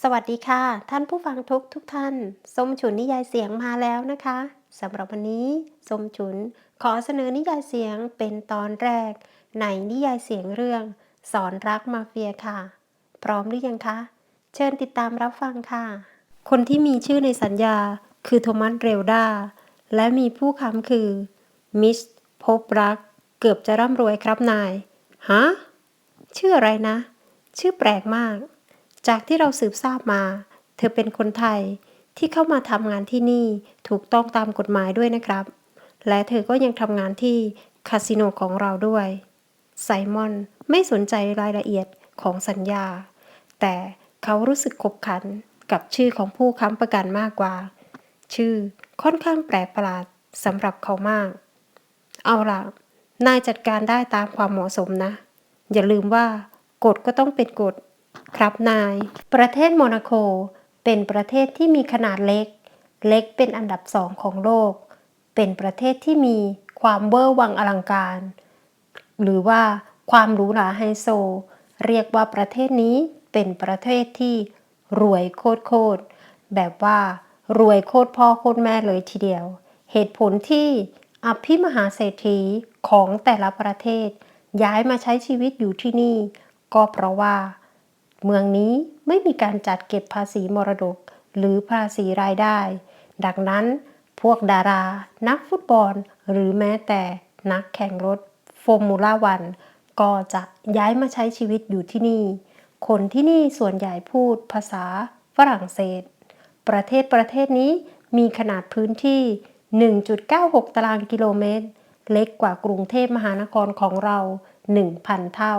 สวัสดีค่ะ ท่านผู้ฟังทุกทุกท่าน สมฉุนนิยายเสียงมาแล้วนะคะสำหรับวันนี้สมฉุนขอเสนอนิยายเสียงเป็นตอนแรก ในนิยายเสียงเรื่อง สอนรักมาเฟียค่ะ พร้อมหรือยังคะ เชิญติดตามรับฟังค่ะ คนที่มีชื่อในสัญญาคือโทมัสเรลดา และมีผู้ค้ำคือ มิสพบรัก เกือบจะร่ำรวยครับนาย ฮะ ชื่ออะไรนะ ชื่อแปลกมาก จากที่เราสืบทราบมา เธอเป็นคนไทยที่เข้ามาทำงานที่นี่ถูกต้องตามกฎหมายด้วยนะครับ และเธอก็ยังทำงานที่คาสิโนของเราด้วย ไซมอนไม่สนใจรายละเอียดของสัญญา แต่เขารู้สึกขบขันกับชื่อของผู้ค้ำประกันมากกว่า ชื่อค่อนข้างแปลกประหลาดสำหรับเขามาก เอาล่ะ นายจัดการได้ตามความเหมาะสมนะ อย่าลืมว่ากฎก็ต้องเป็นกฎ ครับนาย ประเทศโมนาโกเป็นประเทศที่มีขนาดเล็ก เล็กเป็นอันดับสองของโลก เป็นประเทศที่มีความเวอร์วังอลังการ หรือว่าความหรูหราไฮโซ เรียกว่าประเทศนี้เป็นประเทศที่รวยโคตรโคตรแบบว่ารวยโคตรพ่อโคตรแม่เลยทีเดียว เหตุผลที่อภิมหาเศรษฐีของแต่ละประเทศ ย้ายมาใช้ชีวิตอยู่ที่นี่ ก็เพราะว่า เมืองนี้ไม่มีการจัดเก็บภาษีมรดก หรือภาษีรายได้ ดังนั้นพวกดารา นักฟุตบอล หรือแม้แต่นักแข่งรถฟอร์มูล่าวันก็จะย้ายมาใช้ชีวิตอยู่ที่นี่ คนที่นี่ส่วนใหญ่พูดภาษาฝรั่งเศส ประเทศประเทศนี้มีขนาดพื้นที่ 1.96 ตารางกิโลเมตร เล็กกว่ากรุงเทพมหานครของเรา 1,000 เท่า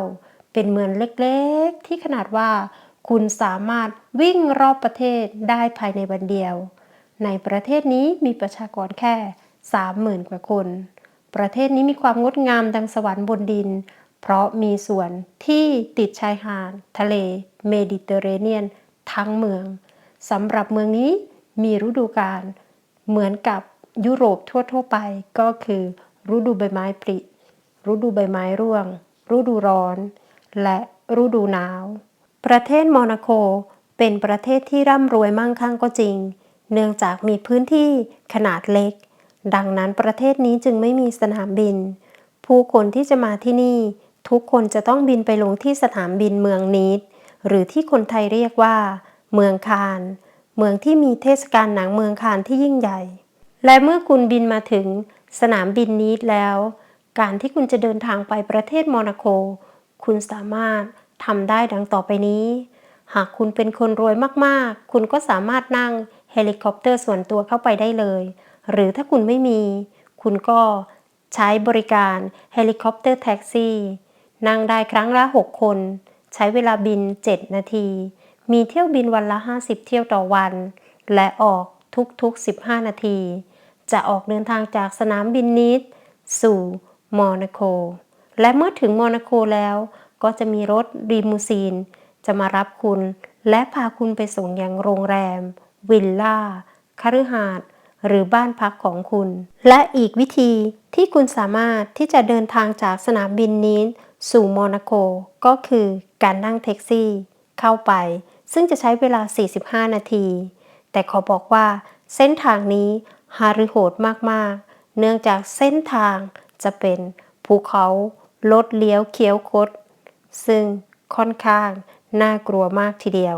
เป็นเมืองเล็กๆ ที่ขนาดว่า คุณสามารถวิ่งรอบประเทศได้ภายในวันเดียว ในประเทศนี้มีประชากรแค่ 30,000 กว่าคน ประเทศนี้มีความงดงามดังสวรรค์บนดิน เพราะมีส่วนที่ติดชายหาดทะเล เมดิเตอร์เรเนียน ทั้งเมืองสำหรับเมืองนี้มีฤดูกาลเหมือนกับยุโรปทั่วๆไปก็คือ ฤดูใบไม้ผลิฤดูใบไม้ร่วง ฤดูร้อน และฤดูหนาว ประเทศโมนาโกเป็นประเทศที่ร่ำรวยมั่งคั่งก็จริง เนื่องจากมีพื้นที่ขนาดเล็ก ดังนั้นประเทศนี้จึงไม่มีสนามบิน ผู้คนที่จะมาที่นี่ ทุกคนจะต้องบินไปลงที่สนามบินเมืองนีดหรือที่คนไทยเรียกว่า เมืองคาน เมืองที่มีเทศกาลหนังเมืองคานที่ยิ่งใหญ่ และเมื่อคุณบินมาถึงสนามบินนีดแล้ว การที่คุณจะเดินทางไปประเทศโมนาโก คุณสามารถทำได้ดังต่อไปนี้ หากคุณเป็นคนรวยมากๆ คุณก็สามารถนั่งเฮลิคอปเตอร์ส่วนตัวเข้าไปได้เลย หรือถ้าคุณไม่มี คุณก็ใช้บริการเฮลิคอปเตอร์แท็กซี่ นั่งได้ครั้งละ 6 คน ใช้เวลาบิน 7 นาที มีเที่ยวบินวันละ 50 เที่ยวต่อวัน และออกทุกๆ 15 นาที จะออกเดินทางจากสนามบินนิด สู่โมนาโก และเมื่อถึงโมนาโกแล้ว ก็จะมีรถรีมูซีน จะมารับคุณ และพาคุณไปส่งยังโรงแรม วิลล่าคฤหาสน์หรือบ้านพักของคุณ และอีกวิธีที่คุณสามารถที่จะเดินทางจากสนามบินนี้ สู่โมนาโกก็คือการนั่งแท็กซี่ เข้าไป ซึ่งจะใช้เวลา 45 นาที แต่ขอบอกว่าเส้นทางนี้ฮาริโหดมากๆ เนื่องจากเส้นทางจะเป็นภูเขา ลดเลี้ยวเคี้ยวคด ซึ่งค่อนข้างน่ากลัวมากทีเดียว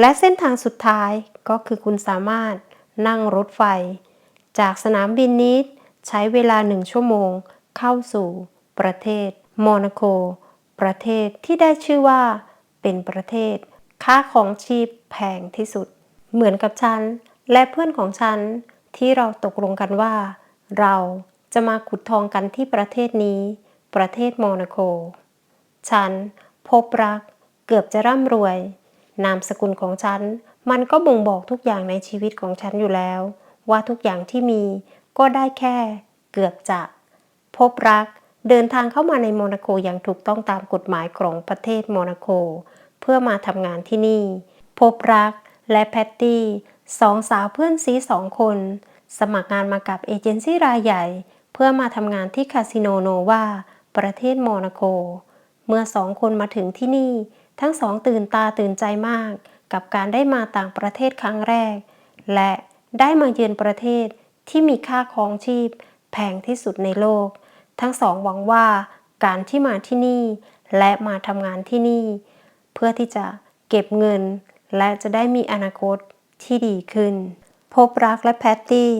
และเส้นทางสุดท้ายก็คือคุณสามารถนั่งรถไฟ จากสนามบินนี้ใช้เวลาหนึ่งชั่วโมงเข้าสู่ประเทศโมนาโก ประเทศที่ได้ชื่อว่าเป็นประเทศ ค่าของชีพแพงที่สุด เหมือนกับฉัน และเพื่อนของฉันที่เราตกลงกันว่า เราจะมาขุดทองกันที่ประเทศนี้ ประเทศโมนาโก ฉันพบรักเกือบจะร่ำรวย นามสกุลของฉัน มันก็บ่งบอกทุกอย่างในชีวิตของฉันอยู่แล้ว ว่าทุกอย่างที่มีก็ได้แค่เกือบจะ พบรักเดินทางเข้ามาในโมนาโกอย่างถูกต้องตามกฎหมายของประเทศโมนาโก เพื่อมาทำงานที่นี่ พบรักและแพตตี้สองสาวเพื่อนซีสองคน สมัครงานมากับเอเจนซี่รายใหญ่ เพื่อมาทำงานที่คาสิโนโนวา ประเทศโมนาโก เมื่อสองคนมาถึงที่นี่ ทั้งสองตื่นตาตื่นใจมาก กับการได้มาต่างประเทศครั้งแรก และได้มาเยือนประเทศที่มีค่าครองชีพ แพงที่สุดในโลก ทั้งสองหวังว่าการที่มาที่นี่ และมาทำงานที่นี่ เพื่อที่จะเก็บเงิน และจะได้มีอนาคตที่ดีขึ้น พบรักและแพตตี้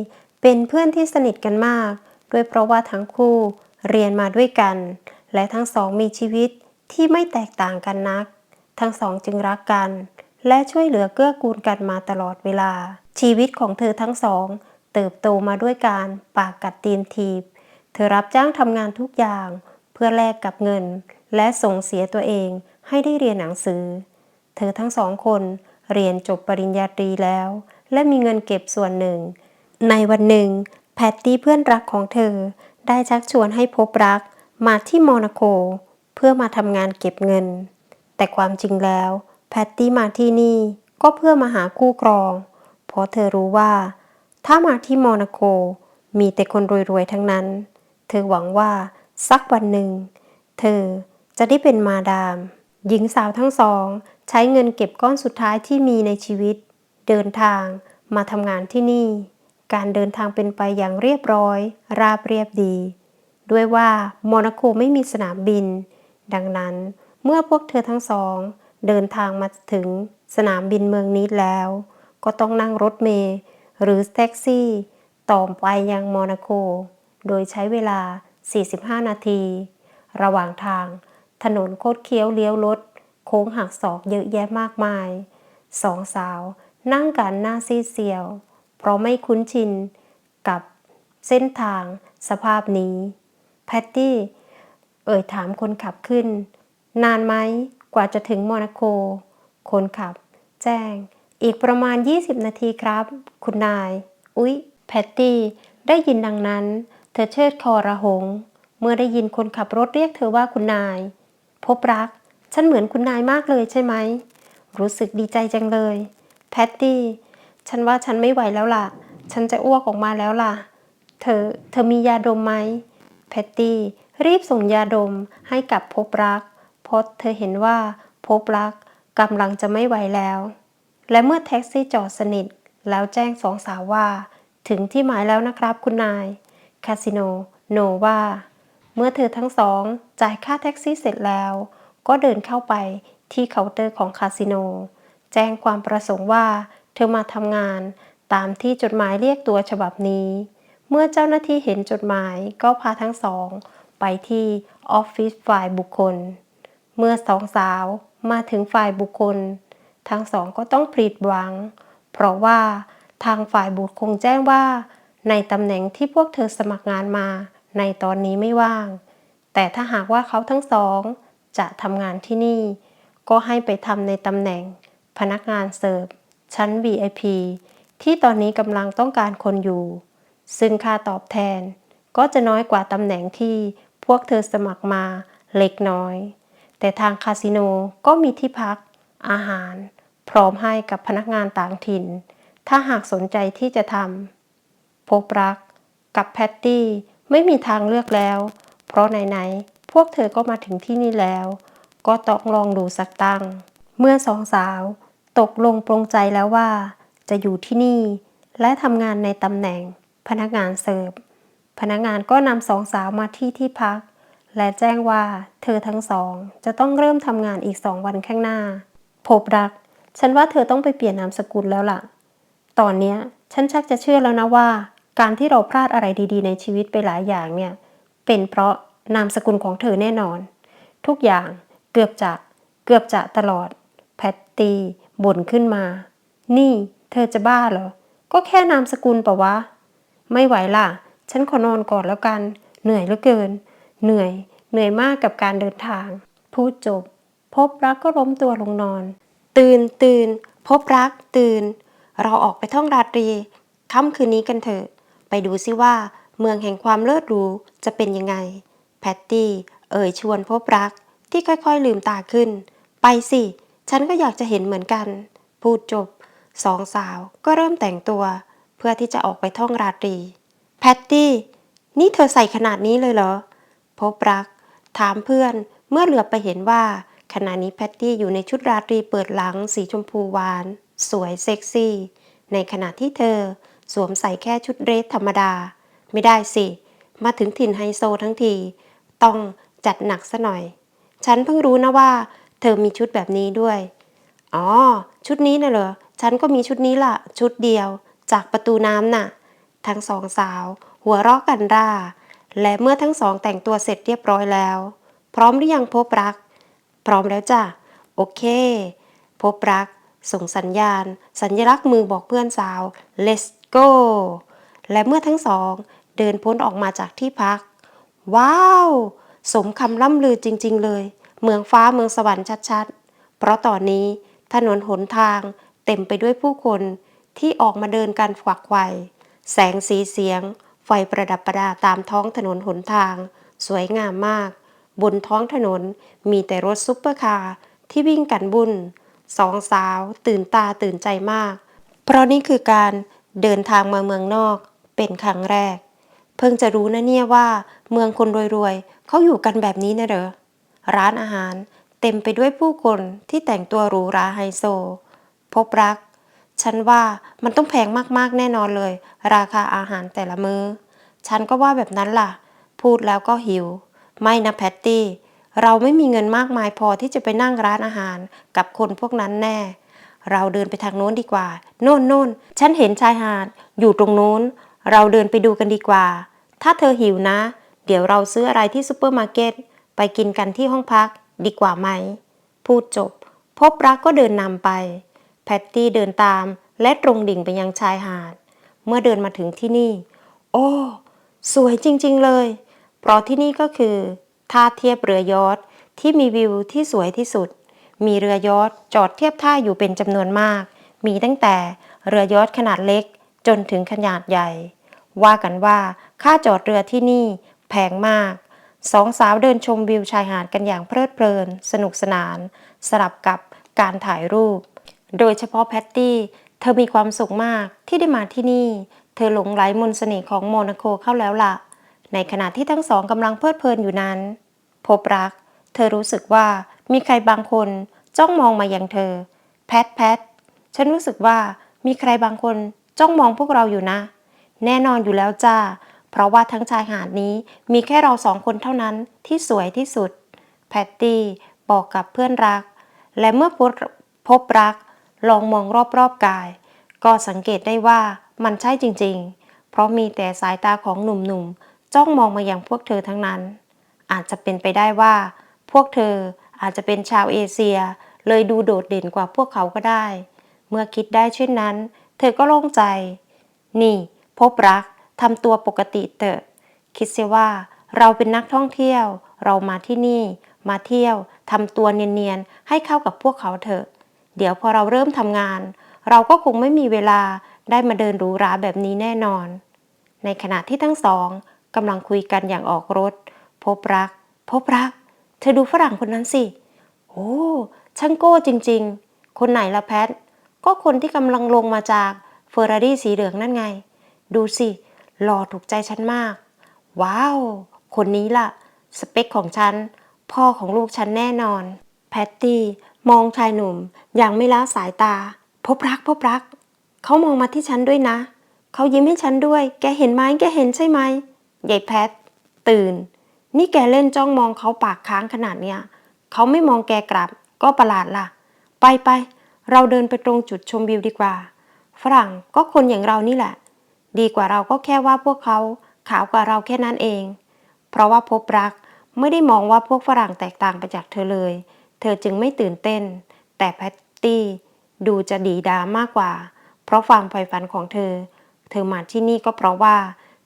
เป็นเพื่อนที่สนิทกันมาก ด้วยเพราะว่าทั้งคู่ เรียนมาด้วยกัน และทั้งสองมีชีวิตที่ไม่แตกต่างกันนัก ทั้งสองจึงรักกัน และช่วยเหลือเกื้อกูลกันมาตลอดเวลา ชีวิตของเธอทั้งสอง เติบโตมาด้วยการปากกัดตีนทีบ เธอรับจ้างทำงานทุกอย่าง เพื่อแลกกับเงิน และส่งเสียตัวเองให้ได้เรียนหนังสือ เธอทั้งสองคนเรียนจบปริญญาตรีแล้ว และมีเงินเก็บส่วนหนึ่ง ในวันหนึ่ง แพตตี้เพื่อนรักของเธอ ได้ชักชวนให้พบรักมาที่โมนาโก เพื่อมาทำงานเก็บเงิน แต่ความจริงแล้ว แพตตี้มาที่นี่ก็เพื่อมาหาคู่ครอง เพราะเธอรู้ว่า ถ้ามาที่โมนาโก มีแต่คนรวยๆทั้งนั้น เธอหวังว่าสักวันหนึ่ง เธอจะได้เป็นมาดาม หญิงสาวทั้งสอง ใช้เงินเก็บก้อนสุดท้ายที่มีในชีวิต เดินทางมาทำงานที่นี่ การเดินทางเป็นไปอย่างเรียบร้อย ราบเรียบดี ด้วยว่าโมนาโกไม่มีสนามบิน ดังนั้นเมื่อพวกเธอทั้งสอง เดินทางมาถึงสนามบินเมืองนี้แล้ว ก็ต้องนั่งรถเมล์หรือแท็กซี่ ต่อไปยังโมนาโก โดยใช้เวลา 45 นาที ระหว่างทาง ถนนโคดเคี้ยวเลี้ยวรถโค้งหักศอกเยอะแยะมากมาย สองสาวนั่งกันหน้าซีเซียว เพราะไม่คุ้นชินกับเส้นทางสภาพนี้ แพตตี้ เอ่ยถามคนขับขึ้น นานไหมกว่าจะถึงโมนาโก คนขับ แจ้ง อีกประมาณ 20 นาทีครับ คุณนาย อุ๊ย แพตตี้ ได้ยินดังนั้น เธอเชิดคอระหง เมื่อได้ยินคนขับรถเรียกเธอว่าคุณนาย พบรัก ฉันเหมือนคุณนายมากเลยใช่ไหม รู้สึกดีใจจังเลย แพตตี้ ฉันว่าฉันไม่ไหวแล้วล่ะ ฉันจะอ้วกออกมาแล้วล่ะ เธอ เธอมียาดมไหม แพตตี้ รีบส่งยาดมให้กับพบรัก เพราะเธอเห็นว่าพบรักกำลังจะไม่ไหวแล้ว และเมื่อแท็กซี่จอดสนิท แล้วแจ้งสองสาวว่า ถึงที่หมายแล้วนะครับคุณนาย คาสิโน โนว่า เมื่อเธอทั้งสองจ่ายค่าแท็กซี่เสร็จแล้ว ก็เดินเข้าไปที่เคาน์เตอร์ของคาสิโน แจ้งความประสงค์ว่า เธอมาทำงานตามที่จดหมายเรียกตัวฉบับนี้ เมื่อเจ้าหน้าที่เห็นจดหมายก็พาทั้งสอง ไปที่ออฟฟิศฝ่ายบุคคล เมื่อสองสาวมาถึงฝ่ายบุคคล ทั้งสองก็ต้องปลิดหวัง เพราะว่าทางฝ่ายบุคคลแจ้งว่า ในตำแหน่งที่พวกเธอสมัครงานมา ในตอนนี้ไม่ว่าง แต่ถ้าหากว่าเขาทั้งสอง จะทำงานที่นี่ ก็ให้ไปทำในตำแหน่ง พนักงานเสิร์ฟ ชั้น VIP ที่ตอนนี้กำลังต้องการคนอยู่ ซึ่งค่าตอบแทนก็จะน้อยกว่าตำแหน่งที่พวกเธอสมัครมาเล็กน้อย แต่ทางคาสิโนก็มีที่พัก อาหาร พร้อมให้กับพนักงานต่างถิ่น ถ้าหากสนใจที่จะทำพบรักกับแพตตี้ไม่มีทางเลือกแล้ว เพราะไหนๆ พวกเธอก็มาถึงที่นี่แล้ว ก็ต้องลองดูสักตั้ง เมื่อสองสาว ตกลงปรงใจแล้วว่า จะอยู่ที่นี่ และทำงานในตำแหน่ง พนักงานเสิร์ฟพนักงานก็นำสองสาวมาที่ที่พัก และแจ้งว่าเธอทั้งสอง จะต้องเริ่มทำงานอีกสองวันข้างหน้า พบรัก ฉันว่าเธอต้องไปเปลี่ยนนามสกุลแล้วล่ะ ตอนนี้ฉันชักจะเชื่อแล้วนะว่า การที่เราพลาดอะไรดีๆ ในชีวิตไปหลายอย่างเนี่ย เป็นเพราะนามสกุลของเธอแน่นอน ทุกอย่างเกือบจะเกือบจะตลอด แพตตี้ บ่นขึ้นมา นี่ เธอจะบ้าเหรอ ก็แค่นามสกุลปะวะ ไม่ไหวล่ะ ฉันขอนอนก่อนแล้วกัน เหนื่อยเหลือเกิน เหนื่อย เหนื่อยมากกับการเดินทาง พูดจบ พบรักก็ล้มตัวลงนอน ตื่นตื่น พบรัก ตื่น เราออกไปท่องราตรี ค่ำคืนนี้กันเถอะ ไปดูซิว่า เมืองแห่งความเลิศหรูจะเป็นยังไง แพตตี้ เอ่ยชวนพบรักที่ค่อยๆลืมตาขึ้น ไปสิ ฉันก็อยากจะเห็นเหมือนกัน พูดจบสองสาวก็เริ่มแต่งตัว เพื่อที่จะออกไปท่องราตรี แพตตี้ นี่เธอใส่ขนาดนี้เลยเหรอ พบรัก ถามเพื่อนเมื่อเหลือบไปเห็นว่า ขณะนี้แพตตี้อยู่ในชุดราตรีเปิดหลังสีชมพูหวาน สวยเซ็กซี่ ในขณะที่เธอสวมใส่แค่ชุดเดรสธรรมดา ไม่ได้สิ มาถึงถิ่นไฮโซทั้งที ต้องจัดหนักซะหน่อย ฉันเพิ่งรู้นะว่า เธอมีชุดแบบนี้ด้วย อ๋อ ชุดนี้น่ะเหรอ ฉันก็มีชุดนี้ล่ะ ชุดเดียว จากประตูน้ำน่ะ ทั้งสองสาว หัวเราะกันร่า และเมื่อทั้งสองแต่งตัวเสร็จเรียบร้อยแล้ว พร้อมหรือยังพบรัก พร้อมแล้วจ้ะ โอเค พบรัก ส่งสัญญาณ สัญลักษณ์มือบอกเพื่อนสาว let's go และเมื่อทั้งสอง เดินพ้นออกมาจากที่พัก ว้าว สมคำล่ำลือจริง ๆ เลย เมืองฟ้าเมืองสวรรค์ชัดๆ เพราะตอนนี้ถนนหนทางเต็มไปด้วยผู้คนที่ออกมาเดินกันฝักไขวแสงสีเสียง ไฟประดับประดาตามท้องถนนหนทาง สวยงามมาก บนท้องถนนมีแต่รถซุปเปอร์คาร์ที่วิ่งกันบุญสองสาวตื่นตาตื่นใจมาก เพราะนี่คือการเดินทางมาเมืองนอกเป็นครั้งแรก เพิ่งจะรู้นะเนี่ยว่า เมืองคนรวยๆเขาอยู่กันแบบนี้นะเหรอ ร้านอาหาร เต็มไปด้วยผู้คนที่แต่งตัวหรูหราไฮโซ พบรัก ฉันว่ามันต้องแพงมากๆแน่นอนเลย ราคาอาหารแต่ละมือ้อ ฉันก็ว่าแบบนั้นล่ะ พูดแล้วก็หิว ไม่นะแพตตี้ เราไม่มีเงินมากมายพอที่จะไปนั่งร้านอาหารกับคนพวกนั้นแน่ เราเดินไปทางโน้นดีกว่า โน่นโน่นฉันเห็นชายหาดอยู่ตรงโน้น เราเดินไปดูกันดีกว่า ถ้าเธอหิวนะ เดี๋ยวเราซื้ออะไรที่ซูเปอร์มาร์เก็ต ไปกินกันที่ห้องพักดีกว่าไหม พูดจบ พบรักก็เดินนำไป แพตตี้เดินตามและตรงดิ่งไปยังชายหาด เมื่อเดินมาถึงที่นี่ โอ้ สวยจริงๆเลย เพราะที่นี่ก็คือท่าเทียบเรือยอทที่มีวิวที่สวยที่สุด มีเรือยอทจอดเทียบท่าอยู่เป็นจำนวนมาก มีตั้งแต่เรือยอทขนาดเล็ก จนถึงขนาดใหญ่ ว่ากันว่าค่าจอดเรือที่นี่แพงมาก สองสาวเดินชมวิวชายหาดกันอย่างเพลิดเพลิน สนุกสนาน สลับกับการถ่ายรูป โดยเฉพาะแพตตี้ เธอมีความสุขมากที่ได้มาที่นี่ เธอหลงไหลมนต์เสน่ห์ของโมนาโคเข้าแล้วล่ะ ในขณะที่ทั้งสองกำลังเพลิดเพลินอยู่นั้น พบรัก เธอรู้สึกว่ามีใครบางคนจ้องมองมาอยังเธอ แพทแพทฉันรู้สึกว่ามีใครบางคนจ้องมองพวกเราอยู่นะ แน่นอนอยู่แล้วจ้า เพราะว่าทั้งชายหาดนี้มีแค่เราสองคนเท่านั้นที่สวยที่สุด แพตตี้บอกกับเพื่อนรัก และเมื่อพบพบรัก ลองมองรอบๆกาย ก็สังเกตได้ว่ามันใช่จริงๆ เพราะมีแต่สายตาของหนุ่มๆ จ้องมองมาอยังพวกเธอทั้งนั้น อาจจะเป็นไปได้ว่า พวกเธออาจจะเป็นชาวเอเชีย เลยดูโดดเด่นกว่าพวกเขาก็ได้ เมื่อคิดได้เช่นนั้น เธอก็โล่งใจ นี่ พบรัก ทำตัวปกติเถอะ คิดเสียว่าเราเป็นนักท่องเที่ยว เรามาที่นี่ มาเที่ยวทำตัวเนียนๆ ให้เข้ากับพวกเขาเถอะ เดี๋ยวพอเราเริ่มทำงาน เราก็คงไม่มีเวลาได้มาเดินหรูหราแบบนี้แน่นอน ในขณะที่ทั้งสองกำลังคุยกันอย่างออกรถ พบรัก พบรัก เธอดูฝรั่งคนนั้นสิ โอ้ช่างโก้จริงๆ คนไหนละแพท ก็คนที่กำลังลงมาจากเฟอร์รารี่สีเหลืองนั่นไง ดูสิ หล่อถูกใจฉันมาก ว้าว คนนี้ล่ะ สเปคของฉัน พ่อของลูกฉันแน่นอน แพตตี้มองชายหนุ่มอย่างไม่ละสายตา พบรักพบรัก เขามองมาที่ฉันด้วยนะ เขายิ้มให้ฉันด้วย แกเห็นไหมแกเห็นใช่ไหมยายแพท ตื่น นี่แกเล่นจ้องมองเขาปากค้างขนาดเนี้ยเขาไม่มองแกกลับ ก็ประหลาดล่ะ ไปไปเราเดินไปตรงจุดชมวิวดีกว่า ฝรั่งก็คนอย่างเรานี่แหละ ดีกว่าเราก็แค่ว่าพวกเขาขาวกว่าเราแค่นั้นเอง เพราะว่าพบรักไม่ได้มองว่าพวกฝรั่งแตกต่างไปจากเธอเลย เธอจึงไม่ตื่นเต้น แต่แพตตี้ดูจะดีดามากกว่า เพราะความใฝ่ฝันของเธอ เธอมาที่นี่ก็เพราะว่า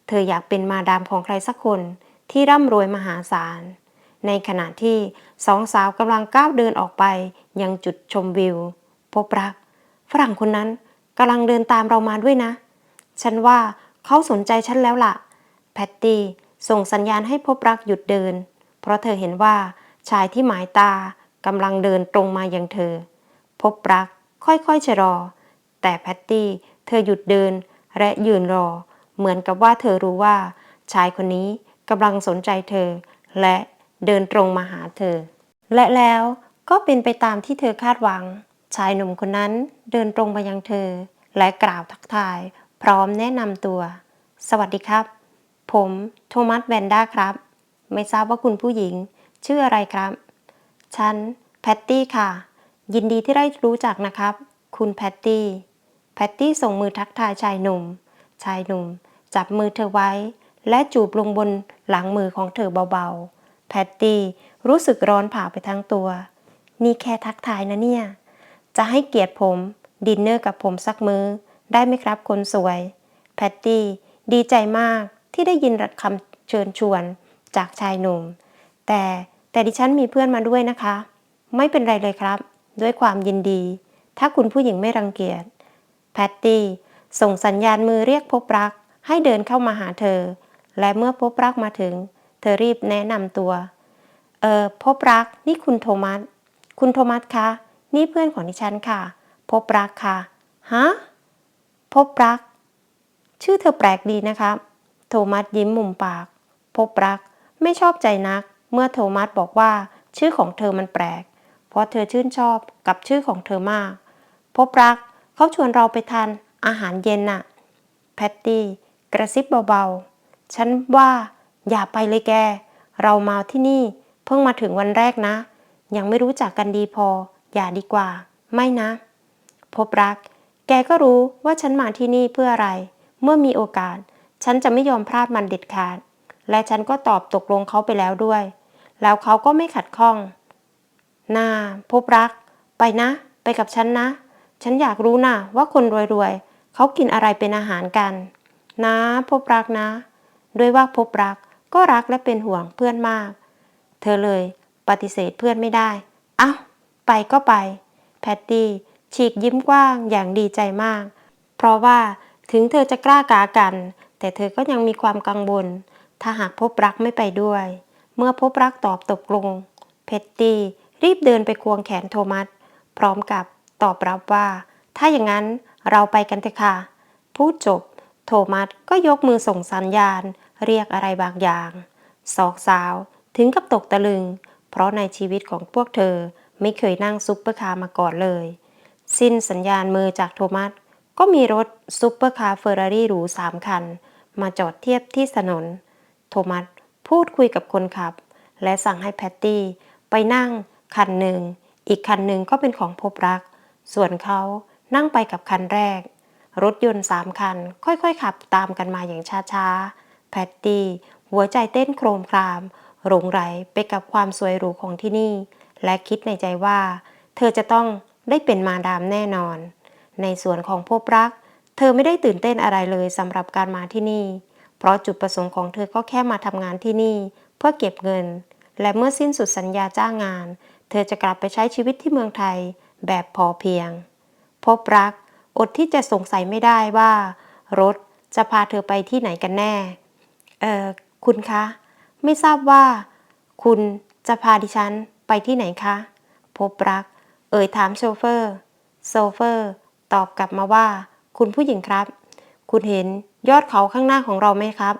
เธออยากเป็นมาดามของใครสักคนที่ร่ำรวยมหาศาล ในขณะที่สองสาวกำลังก้าวเดินออกไปยังจุดชมวิว พบรัก ฝรั่งคนนั้นกำลังเดินตามเรามาด้วยนะ ฉันว่าเขาสนใจฉันแล้วล่ะ แพตตี้ส่งสัญญาณให้พบรักหยุดเดิน เพราะเธอเห็นว่าชายที่หมายตากำลังเดินตรงมายังเธอ พบรักค่อยๆชะลอ แต่แพตตี้เธอหยุดเดินและยืนรอ เหมือนกับว่าเธอรู้ว่า ชายคนนี้กำลังสนใจเธอ และเดินตรงมาหาเธอ และแล้วก็ก็เป็นไปตามที่เธอคาดหวัง ชายหนุ่มคนนั้นเดินตรงมายังเธอ และกล่าวทักทาย พร้อมแนะนำตัว สวัสดีครับ ผมโทมัสแวนด้าครับ ไม่ทราบว่าคุณผู้หญิง ชื่ออะไรครับ ฉันแพตตี้ค่ะ ยินดีที่ได้รู้จักนะครับ คุณแพตตี้ แพตตี้ส่งมือทักทายชายหนุ่ม ชายหนุ่ม จับมือเธอไว้ และจูบลงบนหลังมือของเธอเบาๆ แพตตี้รู้สึกร้อนผ่าไปทั้งตัว นี่แค่ทักทายนะเนี่ย จะให้เกียรติผมดินเนอร์กับผมสักมือ้อ ได้ไหมครับคนสวย แพตตี้ดีใจมากที่ได้ยินคำเชิญชวนจากชายหนุ่ม แต่แต่ดิฉันมีเพื่อนมาด้วยนะคะ ไม่เป็นไรเลยครับ ด้วยความยินดี ถ้าคุณผู้หญิงไม่รังเกียจ แพตตี้ส่งสัญญาณมือเรียกพบรัก ให้เดินเข้ามาหาเธอ และเมื่อพบรักมาถึง เธอรีบแนะนำตัว เออพบรักนี่คุณโทมัส คุณโทมัสคะ นี่เพื่อนของดิฉันค่ะ พบรักค่ะ ฮะ พบรัก ชื่อเธอแปลกดีนะคะโทมัสยิ้มมุมปาก พบรัก ไม่ชอบใจนัก เมื่อโทมัสบอกว่าชื่อของเธอมันแปลก เพราะเธอชื่นชอบกับชื่อของเธอมาก พบรัก เขาชวนเราไปทานอาหารเย็นน่ะ แพตตี้กระซิบเบาๆ ฉันว่าอย่าไปเลยแก เรามาที่นี่ เพิ่งมาถึงวันแรกนะ ยังไม่รู้จักกันดีพอ อย่าดีกว่า ไม่นะ พบรัก แกก็รู้ว่าฉันมาที่นี่เพื่ออะไร เมื่อมีโอกาส ฉันจะไม่ยอมพลาดมันเด็ดขาด และฉันก็ตอบตกลงเขาไปแล้วด้วย แล้วเขาก็ไม่ขัดข้องน่าพบรัก ไปนะ ไปกับฉันนะ ฉันอยากรู้นะว่าคนรวยๆเขากินอะไรเป็นอาหารกัน นะพบรักนะ ด้วยว่าพบรักก็รักและเป็นห่วงเพื่อนมาก เธอเลยปฏิเสธเพื่อนไม่ได้อ้าวไปก็ไป แพตตี้ ฉีกยิ้มกว้างอย่างดีใจมาก เพราะว่าถึงเธอจะกล้ากากัน แต่เธอก็ยังมีความกังวล ถ้าหากพบรักไม่ไปด้วย เมื่อพบรักตอบตกลง เพตตี้รีบเดินไปควงแขนโทมัส พร้อมกับตอบรับว่า ถ้าอย่างนั้นเราไปกันเถอะค่ะ พูดจบ โทมัสก็ยกมือส่งสัญญาณ เรียกอะไรบางอย่าง สองสาวถึงกับตกตะลึง เพราะในชีวิตของพวกเธอไม่เคยนั่งซุปเปอร์คาร์มาก่อนเลย สิ้นสัญญาณมือจากโทมัส ก็มีรถซุปเปอร์คาร์เฟอร์รารี่หรูสามคัน มาจอดเทียบที่ถนน โทมัสพูดคุยกับคนขับ และสั่งให้แพตตี้ไปนั่งคันหนึ่ง อีกคันหนึ่งก็เป็นของพบรัก ส่วนเขานั่งไปกับคันแรก รถยนต์สามคัน ค่อยๆขับตามกันมาอย่างช้าๆ แพตตี้หัวใจเต้นโครมคราม หลงไหลไปกับความสวยหรูของที่นี่ และคิดในใจว่า เธอจะต้อง ได้เป็นมาดามแน่นอน ในส่วนของพบรัก เธอไม่ได้ตื่นเต้นอะไรเลยสำหรับการมาที่นี่ เพราะจุดประสงค์ของเธอก็แค่มาทำงานที่นี่ เพื่อเก็บเงิน และเมื่อสิ้นสุดสัญญาจ้างงาน เธอจะกลับไปใช้ชีวิตที่เมืองไทย แบบพอเพียง พบรัก อดที่จะสงสัยไม่ได้ว่า รถจะพาเธอไปที่ไหนกันแน่ เอ่อ คุณคะ ไม่ทราบว่า คุณจะพาดิฉันไปที่ไหนคะ พบรัก เอ่ยถามโชเฟอร์โซเฟอร์ ตอบกลับมาว่า คุณผู้หญิงครับ คุณเห็นยอดเขาข้างหน้าของเราไหมครับ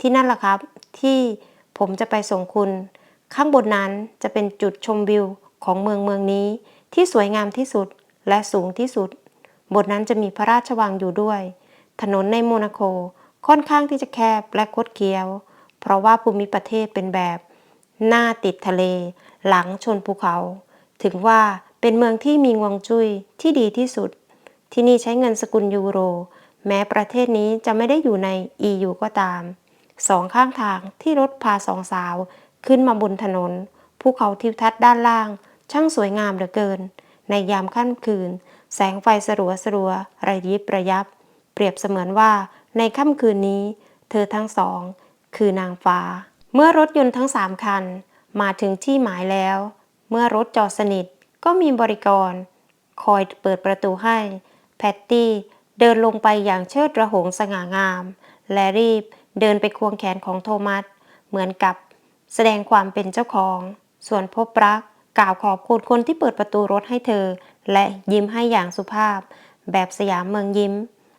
ที่นั่นล่ะครับ ที่ผมจะไปส่งคุณ ข้างบนนั้นจะเป็นจุดชมวิวของเมืองเมืองนี้ ที่สวยงามที่สุดและสูงที่สุดบนนั้นจะมีพระราชวังอยู่ด้วย ถนนในโมนาโกค่อนข้างที่จะแคบและคดเคี้ยว เพราะว่าภูมิประเทศเป็นแบบ หน้าติดทะเล หลังชนภูเขา ถึงว่า เป็นเมืองที่มีงวงจุ้ยที่ดีที่สุด ที่นี่ใช้เงินสกุลยูโร แม้ประเทศนี้จะไม่ได้อยู่ใน EU ก็ตาม สองข้างทางที่รถพาสองสาว ขึ้นมาบนถนนภูเขาทิวทัศน์ด้านล่าง ช่างสวยงามเหลือเกิน ในยามค่ำคืน แสงไฟสลัวสลัวระยิบระยับ เปรียบเสมือนว่าในค่ำคืนนี้ เธอทั้งสอง คือนางฟ้า เมื่อรถยนต์ทั้งสามคัน มาถึงที่หมายแล้ว เมื่อรถจอดสนิท ก็มีบริกร คอยเปิดประตูให้ แพตตี้เดินลงไปอย่างเชิดระหงสง่างาม และรีบเดินไปควงแขนของโทมัส เหมือนกับแสดงความเป็นเจ้าของ ส่วนพบรักกล่าวขอบคุณคนที่เปิดประตูรถให้เธอ และยิ้มให้อย่างสุภาพ แบบสยามเมืองยิ้ม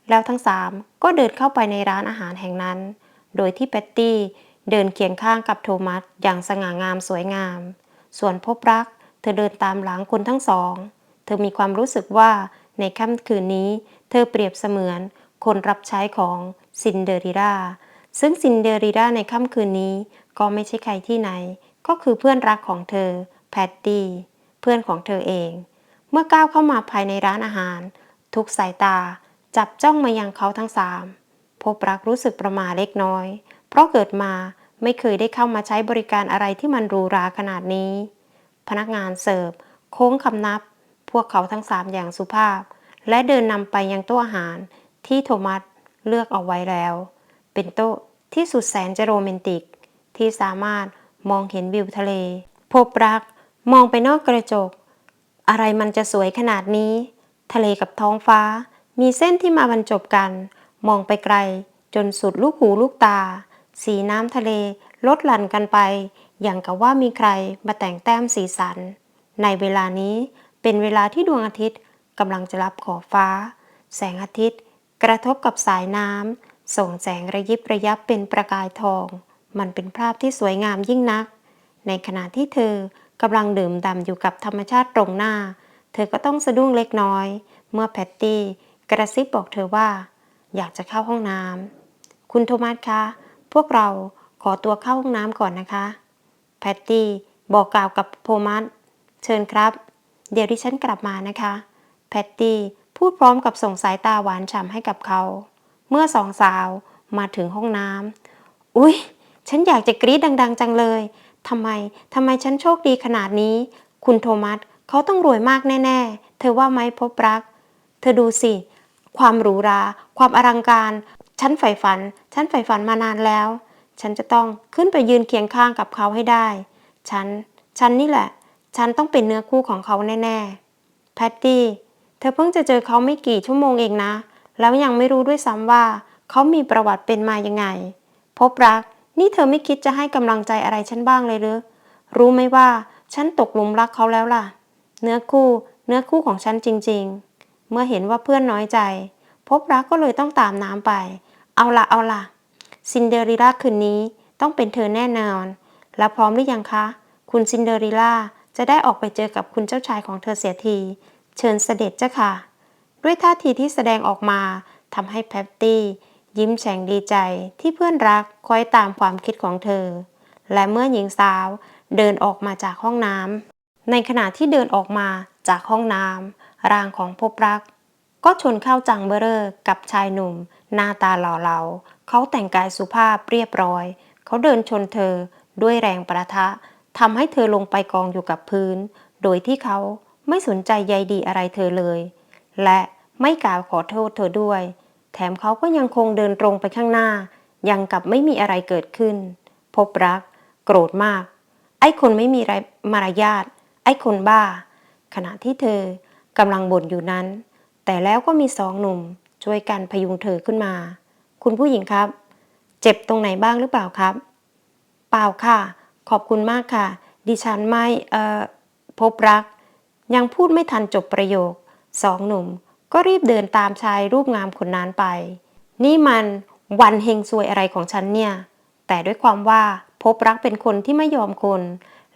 แล้วทั้งสามก็เดินเข้าไปในร้านอาหารแห่งนั้น โดยที่แพตตี้เดินเคียงข้างกับโทมัสอย่างสง่างามสวยงาม ส่วนพบรัก ธอเดินตามหลังคนทั้งสอง เธอมีความรู้สึกว่าในค่ำคืนนี้ เธอเปรียบเสมือน คนรับใช้ของซินเดอเรล่า ซึ่งซินเดอเรล่าในค่ำคืนนี้ ก็ไม่ใช่ใครที่ไหน ก็คือเพื่อนรักของเธอ แพตตี้ เพื่อนของเธอเอง เมื่อก้าวเข้ามาภายในร้านอาหาร ทุกสายตาจับจ้องมายังเขาทั้งสามพบรักรู้สึกประมาเล็กน้อย เพราะเกิดมาไม่เคยได้เข้ามาใช้บริการอะไรที่มันหรูหราขนาดนี้ พนักงานเสิร์ฟ โค้งคำนับ พวกเขาทั้งสามอย่างสุภาพ และเดินนำไปยังโต๊ะอาหารที่โทมัสเลือกเอาไว้แล้ว เป็นโต๊ะที่สุดแสนจะโรแมนติก ที่สามารถมองเห็นวิวทะเล พบรัก มองไปนอกกระจก อะไรมันจะสวยขนาดนี้ ทะเลกับท้องฟ้า มีเส้นที่มาบรรจบกัน มองไปไกล จนสุดลูกหูลูกตา สีน้ำทะเลลดหลั่นกันไป อย่างกับว่ามีใครมาแต่งแต้มสีสัน ในเวลานี้เป็นเวลาที่ดวงอาทิตย์กำลังจะรับขอบฟ้า แสงอาทิตย์ กระทบกับสายน้ำส่งแสงระยิบระยับเป็นประกายทอง มันเป็นภาพที่สวยงามยิ่งนัก ในขณะที่เธอกำลังดื่มด่ำอยู่กับธรรมชาติตรงหน้า เธอก็ต้องสะดุ้งเล็กน้อย เมื่อแพตตี้กระซิบบอกเธอว่า อยากจะเข้าห้องน้ำคุณโทมัสคะ พวกเราขอตัวเข้าห้องน้ำก่อนนะคะ พตตี้บอกกล่าวกับโทมัสเชิญครับ เดี๋ยวดิฉันกลับมานะคะ แพตตี้พูดพร้อมกับส่งสายตาหวานฉ่ำให้กับเขา เมื่อสองสาวมาถึงห้องน้ำอุ๊ย ฉันอยากจะกรี๊ดดัง ๆ จังเลยทำไมทำไมฉันโชคดีขนาดนี้ คุณโทมัสเขาต้องรวยมากแน่ ๆ เธอว่าไหมพบรัก เธอดูสิ ความหรูหรา ความอลังการ ฉันใฝ่ฝัน ฉันใฝ่ฝันมานานแล้ว ฉันจะต้องขึ้นไปยืนเคียงข้างกับเขาให้ได้ ฉัน ฉันนี่แหละ ฉันต้องเป็นเนื้อคู่ของเขาแน่ๆ แพตตี้ เธอเพิ่งจะเจอเขาไม่กี่ชั่วโมงเองนะ แล้วยังไม่รู้ด้วยซ้ำว่า เขามีประวัติเป็นมายังไง พบรัก นี่เธอไม่คิดจะให้กำลังใจอะไรฉันบ้างเลยหรือ รู้ไหมว่าฉันตกหลุมรักเขาแล้วล่ะ เนื้อคู่ เนื้อคู่ของฉันจริง ๆ เมื่อเห็นว่าเพื่อนน้อยใจ พบรักก็เลยต้องตามน้ำไป เอาละเอาละ ซินเดอเรลล่าคืนนี้ต้องเป็นเธอแน่นอน แล้วพร้อมหรือยังคะ คุณซินเดอเรลล่าจะได้ออกไปเจอกับคุณเจ้าชายของเธอเสียที เชิญเสด็จเจ้าค่ะ ด้วยท่าทีที่แสดงออกมาทำให้แพตตี้ยิ้มแฉ่งดีใจที่เพื่อนรักคอยตามความคิดของเธอ และเมื่อหญิงสาวเดินออกมาจากห้องน้ำในขณะที่เดินออกมาจากห้องน้ำร่างของพบรัก ก็ชนเข้าจังเบอร์เรอร์กับชายหนุ่ม หน้าตาหล่อเหลา เขาแต่งกายสุภาพเรียบร้อย เขาเดินชนเธอด้วยแรงประทะทำให้เธอลงไปกองอยู่กับพื้น โดยที่เขาไม่สนใจใยดีอะไรเธอเลย และไม่กล่าวขอโทษเธอด้วย แถมเขาก็ยังคงเดินตรงไปข้างหน้า ยังกับไม่มีอะไรเกิดขึ้น พบรัก โกรธมาก ไอ้คนไม่มีไรมารยาท ไอ้คนบ้า ขณะที่เธอกำลังบ่นอยู่นั้น แต่แล้วก็มีสองหนุ่มช่วยกันพยุงเธอขึ้นมา คุณผู้หญิงครับ เจ็บตรงไหนบ้างหรือเปล่าครับ เปล่าค่ะ ขอบคุณมากค่ะ ดิฉันไม่เอ่อพบรัก ยังพูดไม่ทันจบประโยค สองหนุ่ม ก็รีบเดินตามชายรูปงามคนนั้นไป นี่มันวันเฮงซวยอะไรของฉันเนี่ย แต่ด้วยความว่าพบรักเป็นคนที่ไม่ยอมคน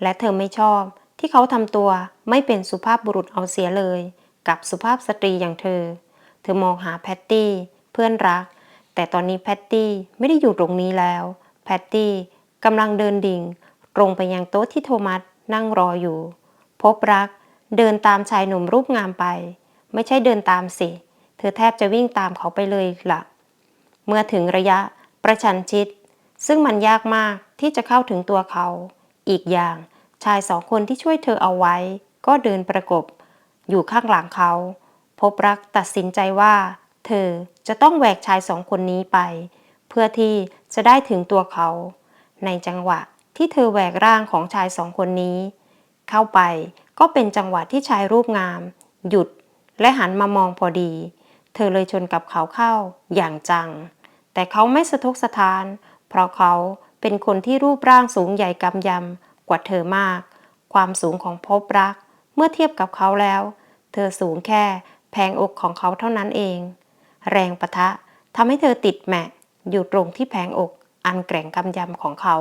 และเธอไม่ชอบ ที่เขาทำตัวไม่เป็นสุภาพบุรุษเอาเสียเลย กับสุภาพสตรีอย่างเธอ เธอมองหาแพตตี้ เพื่อนรัก แต่ตอนนี้แพตตี้ไม่ได้อยู่ตรงนี้แล้ว แพตตี้กำลังเดินดิ่ง ตรงไปยังโต๊ะที่โทมัสนั่งรออยู่ พบรักเดินตามชายหนุ่มรูปงามไป ไม่ใช่เดินตามสิ เธอแทบจะวิ่งตามเขาไปเลยล่ะ เมื่อถึงระยะประชันชิด ซึ่งมันยากมากที่จะเข้าถึงตัวเขา อีกอย่างชายสองคนที่ช่วยเธอเอาไว้ ก็เดินประกบ อยู่ข้างหลังเขา พบรักตัดสินใจว่า เธอจะต้องแหวกชายสองคนนี้ไป เพื่อที่จะได้ถึงตัวเขา ในจังหวะที่เธอแหวกร่างของชายสองคนนี้ เข้าไปก็เป็นจังหวะที่ชายรูปงาม หยุดและหันมามองพอดี เธอเลยชนกับเขาเข้าอย่างจัง แต่เขาไม่สะทกสะท้าน เพราะเขาเป็นคนที่รูปร่างสูงใหญ่กำยำกว่าเธอมาก ความสูงของพบรัก เมื่อเทียบกับเขาแล้ว เธอสูงแค่แผงอกของเขาเท่านั้นเอง แรงปะทะทำให้เธอติดแมะอยู่ตรงที่แผงอกอันแกร่งกำยำของเขา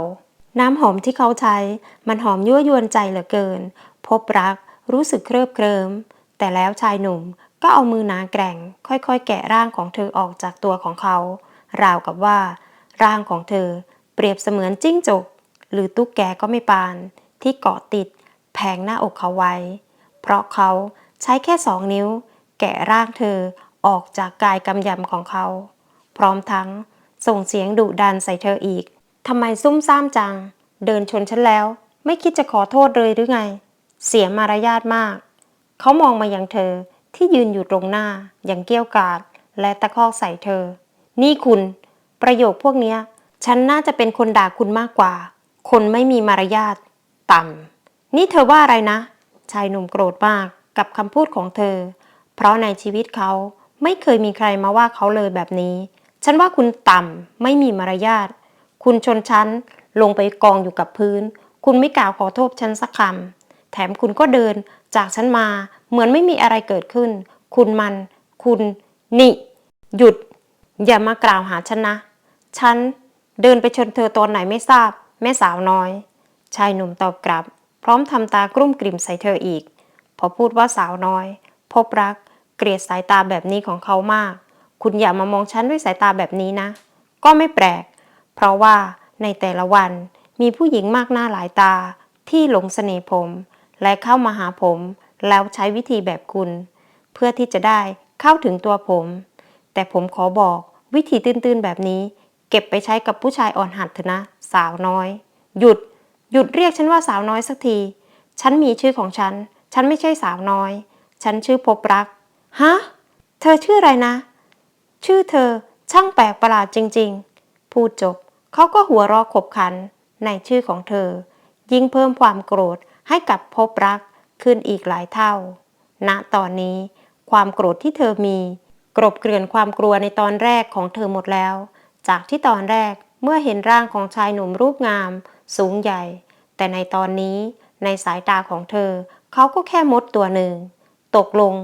น้ำหอมที่เขาใช้มันหอมยั่วยวนใจเหลือเกินพพบรักรู้สึกเคลิบเคลิมแต่แล้วชายหนุ่มก็เอามือหนาแกร่ง ค่อยๆ แกะร่างของเธอออกจากตัวของเขา ราวกับว่า ร่างของเธอเปรียบเสมือนจิ้งจก หรือตุ๊กแกก็ไม่ปาน ที่เกาะติดแผงหน้าอกเขาไว้ เพราะเขาใช้แค่สองนิ้ว แกะร่างเธอ ออกจากกายกำยำของเขา พร้อมทั้งส่งเสียงดุดันใส่เธออีกทำไมซุ่มซ่ามจัง เดินชนฉันแล้ว ไม่คิดจะขอโทษเลยหรือไง เสียมารยาทมาก เขามองมายังเธอที่ยืนอยู่ตรงหน้าอย่างเกี้ยวกาดและตะคอกใส่เธอ นี่คุณ ประโยคพวกเนี้ยฉันน่าจะเป็นคนด่าคุณมากกว่า คนไม่มีมารยาท ต่ำนี่เธอว่าอะไรนะ ชายหนุ่มโกรธมากกับคำพูดของเธอ เพราะในชีวิตเขา ไม่เคยมีใครมาว่าเขาเลยแบบนี้ ฉันว่าคุณต่ำไม่มีมารยาท คุณชนชั้นลงไปกองอยู่กับพื้น คุณไม่กล่าวขอโทษฉันสักคำ แถมคุณก็เดินจากฉันมาเหมือนไม่มีอะไรเกิดขึ้น คุณมัน คุณนี่ หยุด อย่ามากล่าวหาฉันนะ ฉันเดินไปชนเธอตอนไหนไม่ทราบ แม่สาวน้อย ชายหนุ่มตอบกลับ พร้อมทำตากรุ่มกริ่มใส่เธออีก พอพูดว่าสาวน้อย พบรัก เกลียดสายตาแบบนี้ของเขามาก คุณอย่ามามองฉันด้วยสายตาแบบนี้นะ ก็ไม่แปลก เพราะว่าในแต่ละวันมีผู้หญิงมากหน้าหลายตาที่หลงเสน่ห์ผม และเข้ามาหาผม แล้วใช้วิธีแบบคุณ เพื่อที่จะได้เข้าถึงตัวผม แต่ผมขอบอกวิธีตื้นๆแบบนี้ เก็บไปใช้กับผู้ชายอ่อนหัดเถอะนะ สาวน้อย หยุด หยุดเรียกฉันว่าสาวน้อยสักที ฉันมีชื่อของฉัน ฉันไม่ใช่สาวน้อย ฉันชื่อพบรัก ฮะ เธอชื่ออะไรนะ ชื่อเธอช่างแปลกประหลาดจริง ๆ พูดจบเขาก็หัวเราะขบขันในชื่อของเธอ ยิ่งเพิ่มความโกรธให้กับพบรักขึ้นอีกหลายเท่า ณ ตอนนี้ ความโกรธที่เธอมี กรบเกลื่อนความกลัวในตอนแรกของเธอหมดแล้ว จากที่ตอนแรกเมื่อเห็นร่างของชายหนุ่มรูปงาม สูงใหญ่ แต่ในตอนนี้ในสายตาของเธอ เขาก็แค่มดตัวหนึ่ง ตกลง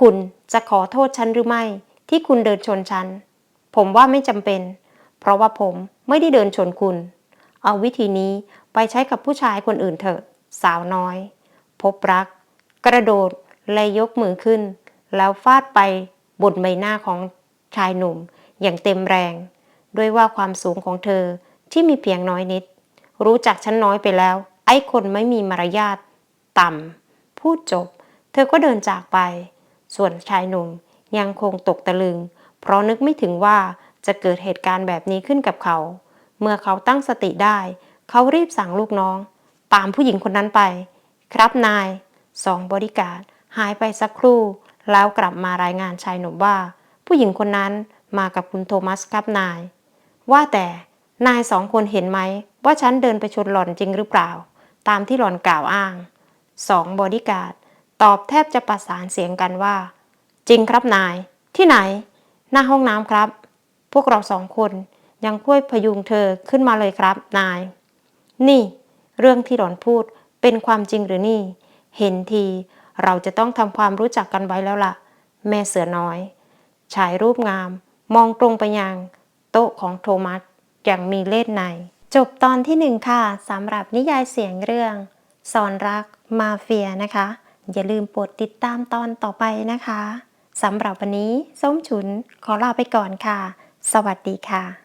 คุณจะขอโทษฉันหรือไม่ ที่คุณเดินชนฉัน ผมว่าไม่จำเป็น เพราะว่าผมไม่ได้เดินชนคุณ เอาวิธีนี้ไปใช้กับผู้ชายคนอื่นเถอะ สาวน้อย พบรัก กระโดดและยกมือขึ้น แล้วฟาดไปบนใบหน้าของชายหนุ่มอย่างเต็มแรง ด้วยว่าความสูงของเธอที่มีเพียงน้อยนิด รู้จักฉันน้อยไปแล้ว ไอ้คนไม่มีมารยาท ต่ำพูดจบ เธอก็เดินจากไป ส่วนชายหนุ่มยังคงตกตะลึง เพราะนึกไม่ถึงว่าจะเกิดเหตุการณ์แบบนี้ขึ้นกับเขา เมื่อเขาตั้งสติได้ เขารีบสั่งลูกน้อง ตามผู้หญิงคนนั้นไป ครับนายสองบริการหายไปสักครู่ แล้วกลับมารายงานชายหนุ่มว่า ผู้หญิงคนนั้นมากับคุณโทมัสครับนาย ว่าแต่นายสองคนเห็นไหม ว่าฉันเดินไปชนหล่อนจริงหรือเปล่า ตามที่หล่อนกล่าวอ้างสองบอดี้การ ตอบแทบจะประสานเสียงกันว่า จริงครับนาย ที่ไหน หน้าห้องน้ำครับ พวกเราสองคนยังช่วยพยุงเธอขึ้นมาเลยครับนาย นี่ เรื่องที่หลอนพูดเป็นความจริงหรือนี่ เห็นทีเราจะต้องทำความรู้จักกันไว้แล้วล่ะ แม่เสือน้อยชายรูปงาม มองตรงไปยังโต๊ะของโทมัสอย่างมีเล่ห์ใน จบตอนที่หนึ่งค่ะสำหรับนิยายเสียงเรื่อง สอนรักมาเฟียนะคะ อย่าลืมกดติดตามตอนต่อไปนะคะสำหรับวันนี้ส้มฉุนขอลาไปก่อนค่ะ สวัสดีค่ะ